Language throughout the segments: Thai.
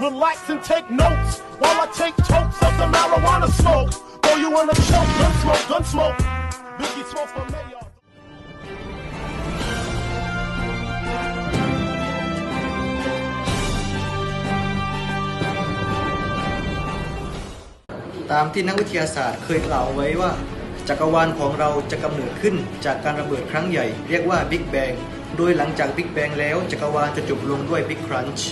Relax and take notes while I take totes of the marijuana smoke. Throw you in a choke, gun smoke, gun smoke. Biggie smoke for mayor. ตามที่นักวิทยาศาสตร์เคยกล่าวไว้ว่า จักรวาลของเราจะกำเนิดขึ้นจากการระเบิดครั้งใหญ่ เรียกว่าบิ๊กแบงโดยหลังจากบิ๊กแบงแล้วจักรวาลจะจบลงด้วยบิ๊กครันช์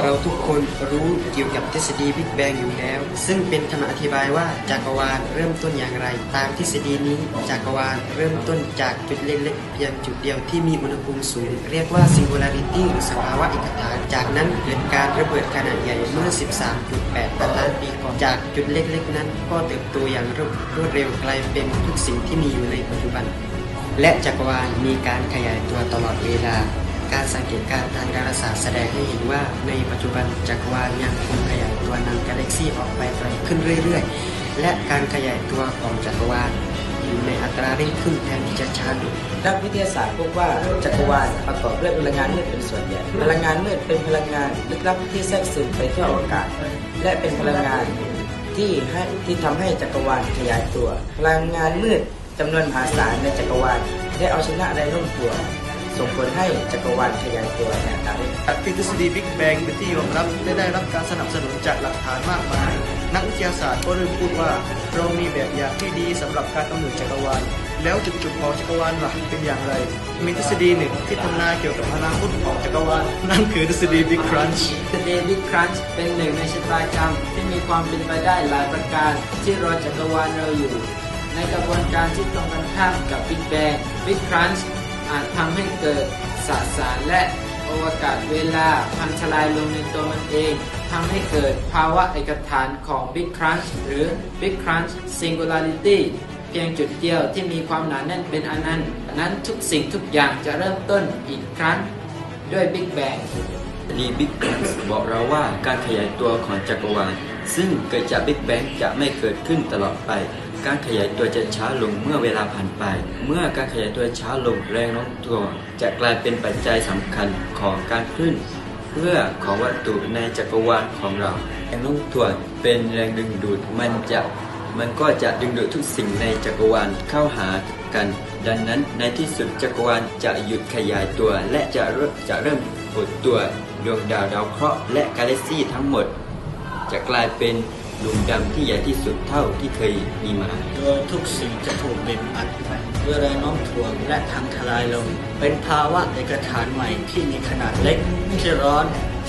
เราทุกคนรู้เกี่ยวกับทฤษฎีบิ๊กแบงอยู่แล้ว ซึ่งเป็นคำอธิบายว่าจักรวาลเริ่มต้นอย่างไร ตามทฤษฎีนี้จักรวาลเริ่มต้นจากจุดเล็กๆเพียงจุดเดียวที่มีอุณหภูมิสูง เรียกว่า singularity หรือสภาวะเอกฐานจากนั้นเกิดการระเบิดขนาดใหญ่เมื่อ 13.8ล้านล้านปีก่อนจากจุดเล็กๆ นั้น ก็เติบโตอย่างรวดเร็วกลายเป็นทุกสิ่งที่มีอยู่ในปัจจุบัน และจักรวาลมีการขยายตัวตลอดเวลา การสังเกตการณ์ทางดาราศาสตร์แสดงให้เห็นว่า ในปัจจุบันจักรวาลยังคงขยายตัวนำกาแล็กซี่ออกไปไกลขึ้นเรื่อยๆ และการขยายตัวของจักรวาลอยู่ในอัตราเร่งขึ้นแทนที่จะช้าลงนักวิทยาศาสตร์พบว่าจักรวาลประกอบด้วยพลังงานมืดเป็นส่วนใหญ่ พลังงานมืดเป็นพลังงานลึกลับที่แทรกซึมไปทั่วอวกาศ และเป็นพลังงานที่ให้ที่ทำให้จักรวาลขยายตัว พลังงานมืดจำนวนมหาศาลในจักรวาลได้เอาชนะแรงโน้มถ่วง ส่งผลให้จักรวาลขยายตัวอย่างต่อเนื่องจากที่ทฤษฎีบิ๊กแบงเป็นที่ยอมรับและได้รับการสนับสนุนจากหลักฐานมากมาย นักวิทยาศาสตร์ก็เริ่มพูดว่า เรามีแบบอย่างที่ดีสำหรับการกำเนิดจักรวาล แล้วจุดจบของจักรวาลหลักเป็นอย่างไร มีทฤษฎีหนึ่งที่ทำนายเกี่ยวกับอนาคตของจักรวาล นั่นคือทฤษฎีบิ๊กครันช์ทฤษฎีบิ๊กครันช์เป็นหนึ่งในชะตากรรมที่มีความเป็นไปได้หลายประการ ที่รอจักรวาลเราอยู่ ในกระบวนการที่ตรงกันข้ามกับบิ๊กแบงบิ๊กครันช์ อาจทำให้เกิดสสารและอวกาศเวลาพังทลายลงในตัวมันเองทำให้เกิดภาวะเอกฐานของ Big Crunch หรือ Big Crunch Singularity เพียงจุดเดียวที่มีความหนาแน่นเป็นอนันต์นั้นทุกสิ่งทุกอย่างจะเริ่มต้นอีกครั้งด้วย Big Bang ดีบิ๊กแบงบอกเราว่าการขยายตัวของจักรวาลซึ่งเกิดจากบิ๊กแบงจะไม่เกิดขึ้นตลอดไป การขยายตัวจะช้าลงเมื่อเวลาผ่านไป เมื่อการขยายตัวช้าลงแรงโน้มถ่วจะกลายเป็นปัจจัยสำคัญของการขึ้นเพื่อของวัตถุในจักรวาลของเราแรงโน้มถ่วงเป็นแรงดึงดูดมันจะมันก็จะดึงดูดทุกสิ่งในจักรวาลเข้าหากัน ดังนั้นในที่สุดจักรวาลจะหยุดขยายตัว และจะเริ่มจะเริ่มหดตัวดวงดาวดาวเคราะห์และกาแล็กซี่ทั้งหมด จะกลายเป็น ดวงดำที่ใหญ่ที่สุดเท่าที่เคยมีมา โดยทุกสิ่งจะถูกเบีบอัดด้วยแรงโน้มถ่วงและทางทลายลง เป็นภาวะเอกฐานใหม่ที่มีขนาดเล็กที่ร้อน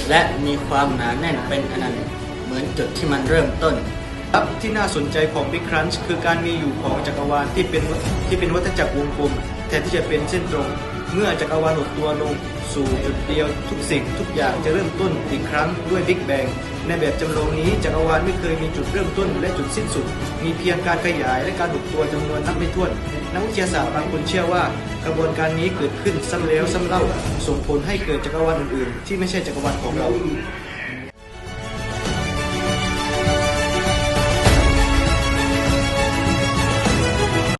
และมีความหนาแน่นเป็นอนันต์เหมือนจุดที่มันเริ่มต้นครับที่น่าสนใจของ Big Crunch คือการมีอยู่ของจักรวาลที่เป็นที่เป็นวัฏจักรวงกลม ทนที่จะเป็นเส้นตรง เมื่อจักรวาลหดตัวลงสู่จุดเดียวทุกสิ่งทุกอย่างจะเริ่มต้นอีกครั้งด้วย Big Bang ในแบบจำลองนี้จักรวาลไม่เคยมีจุดเริ่มต้นและจุดสิ้นสุด มีเพียงการขยายและการหดตัวจำนวนนับไม่ถ้วน นักวิทยาศาสตร์บางคนเชื่อว่ากระบวนการนี้เกิดขึ้นซ้ำแล้วซ้ำเล่า ส่งผลให้เกิดจักรวาลอื่นๆ ที่ไม่ใช่จักรวาลของเรา